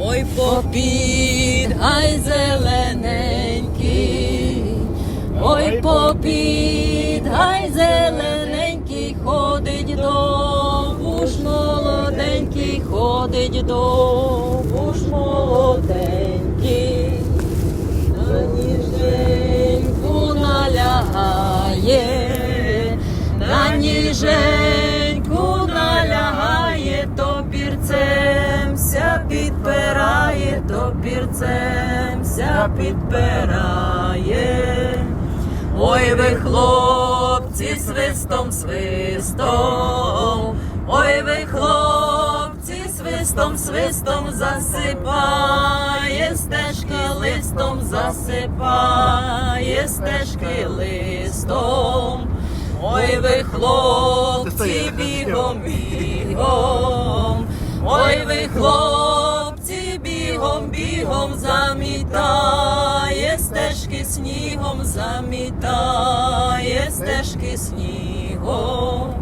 Ой, попід, гай зелененький, ой, попід, гай зелененький, ходить довбуш молоденький, ходить довбуш молоденький, то пірцемся підпирає. Ой, ви хлопці, свистом, свистом, ой, ви хлопці, свистом, свистом засипає стежки листом, засипає стежки листом. Ой, ви хлопці, бігом, бігом, ой, ви хлопці, бігом, бігом замітає стежки снігом, замітає стежки снігом,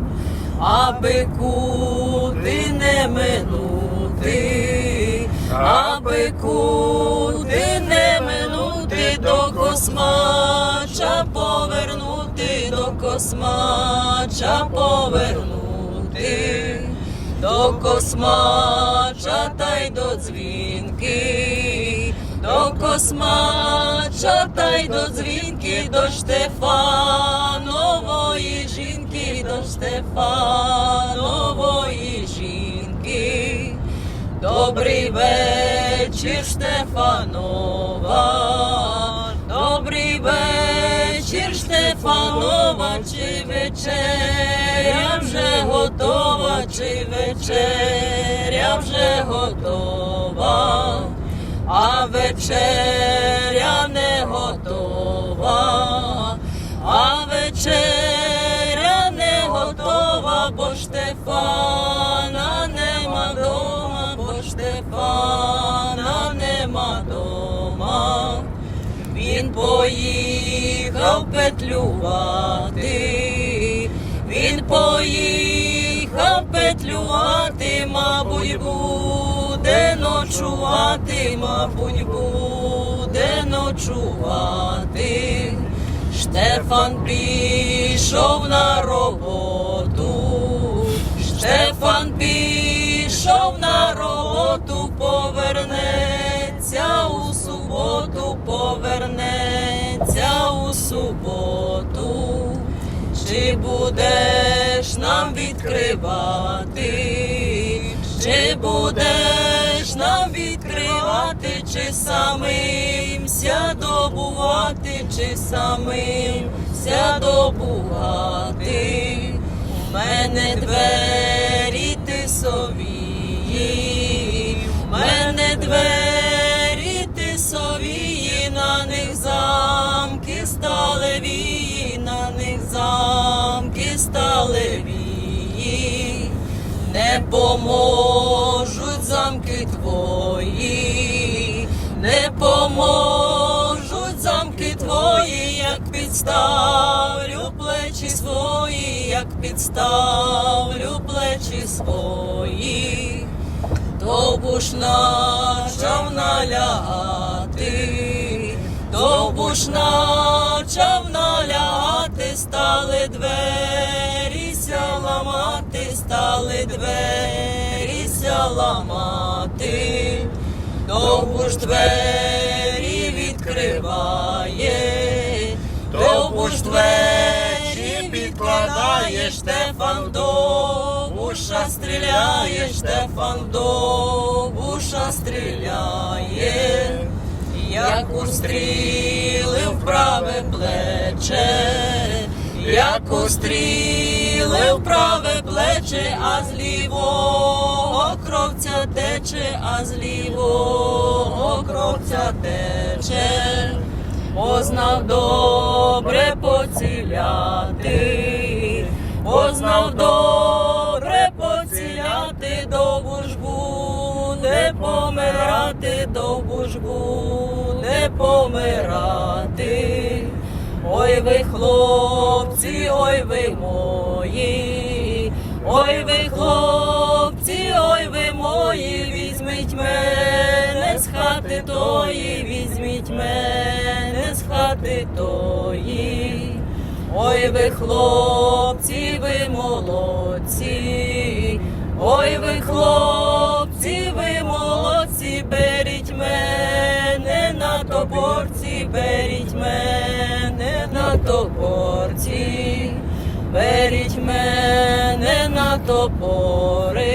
аби куди не минути, аби куди не минути до космача повернути, до космача повернути, до космача та й до дзвінки, до космача та й до дзвінки, до Штефанової жінки, до Штефанової жінки. Добрий вечір, Штефанова. Добрий вечір, Штефанова. Чи вечеря вже готова, чи вечеря вже готова, а вечеря не готова, а вечеря не готова, бо Штефана нема дома, бо Штефана нема дома. Він поїхав петлювати, поїхав петлювати, мабуть, буде ночувати, мабуть, буде ночувати. Штефан пішов на роботу, Штефан пішов на роботу, повернеться у суботу, повернеться у суботу. Чи будеш нам відкривати? Чи будеш нам відкривати, чи самимся добувати, чи самимся добувати? У мене двері не поможуть замки твої, не поможуть замки твої, як підставлю плечі свої, як підставлю плечі свої, довбуш начав налягати, довбуш начав налягати, стали двері стали двері ламати, довбуш двері відкриває, довбуш двері відкладає, Штефан довбуша стріляє, Штефан довбуша стріляє, як устріли в праве плече, як устріли в праве плече, а з лівого кровця тече, а з лівого кровця тече, познав добре поціляти, познав добре поціляти, довго ж буде помирати, довго ж буде помирати. Ой ви хлопці, ой ви мої, ой ви хлопці, ой ви мої, візьміть мене з хати тої, візьміть мене з хати тої. Ой ви хлопці, ви молодці, ой ви хлопці, ви молодці, беріть мене на тоборці, беріть мене на тоборці, беріть мене на топори,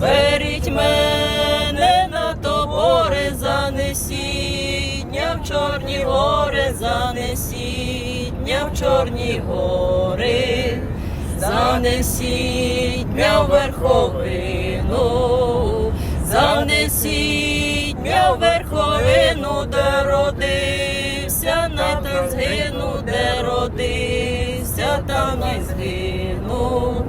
беріть мене на тобори, занесіть дня в чорні гори, занесіть дня в чорні гори, занесіть дня в верховину, занесіть дня в верховину, де та згину, де родився, там і згину.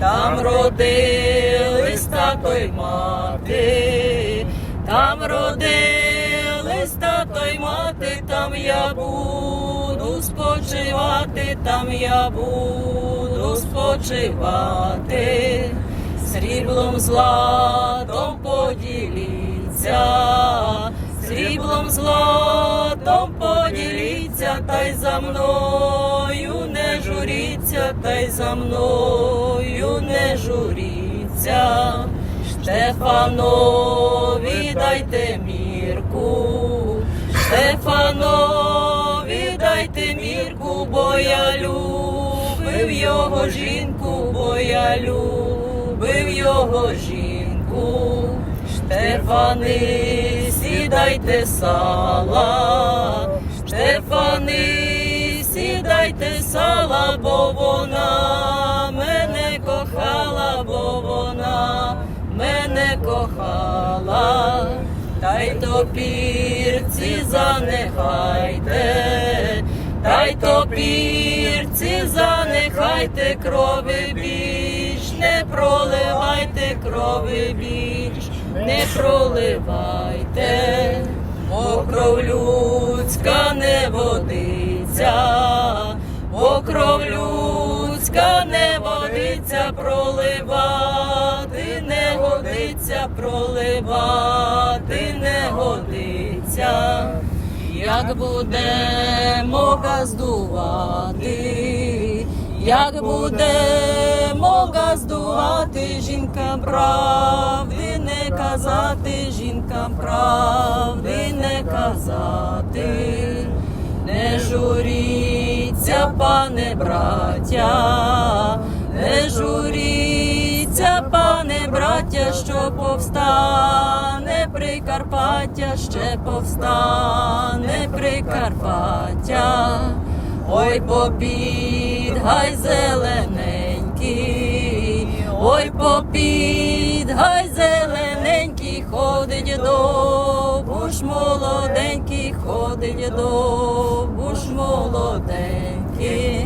Там родились тато й мати, там родились тато й мати, там я буду спочивати, там я буду спочивати, сріблом златом поділіться, сріблом златом поділіться, та й за мною не журіться, та й за мною не журіться. Штефанові дайте мірку, Штефанові дайте мірку, бо я любив його жінку, бо я любив його жінку. Штефани, сідайте сала, Штефани, сідайте сала, бо вона мене кохала, бо вона мене кохала, та топірці занехайте, та й топірці занехайте, крови більш не проливайте, крови більш не проливайте, бо кров людська не водиться, бо кров людська не водиться, проливати не годиться, проливати не годиться. Як будемо газдувати, як будемо газдувати, жінкам правди не казати, жінкам правди не казати, не журіться, пане браття, не журіться, пане браття, що повстане Прикарпаття, ще повстане Прикарпаття. Ой, попід гай зелененький, ой, попід молоденький, ходить довбуш молоденький.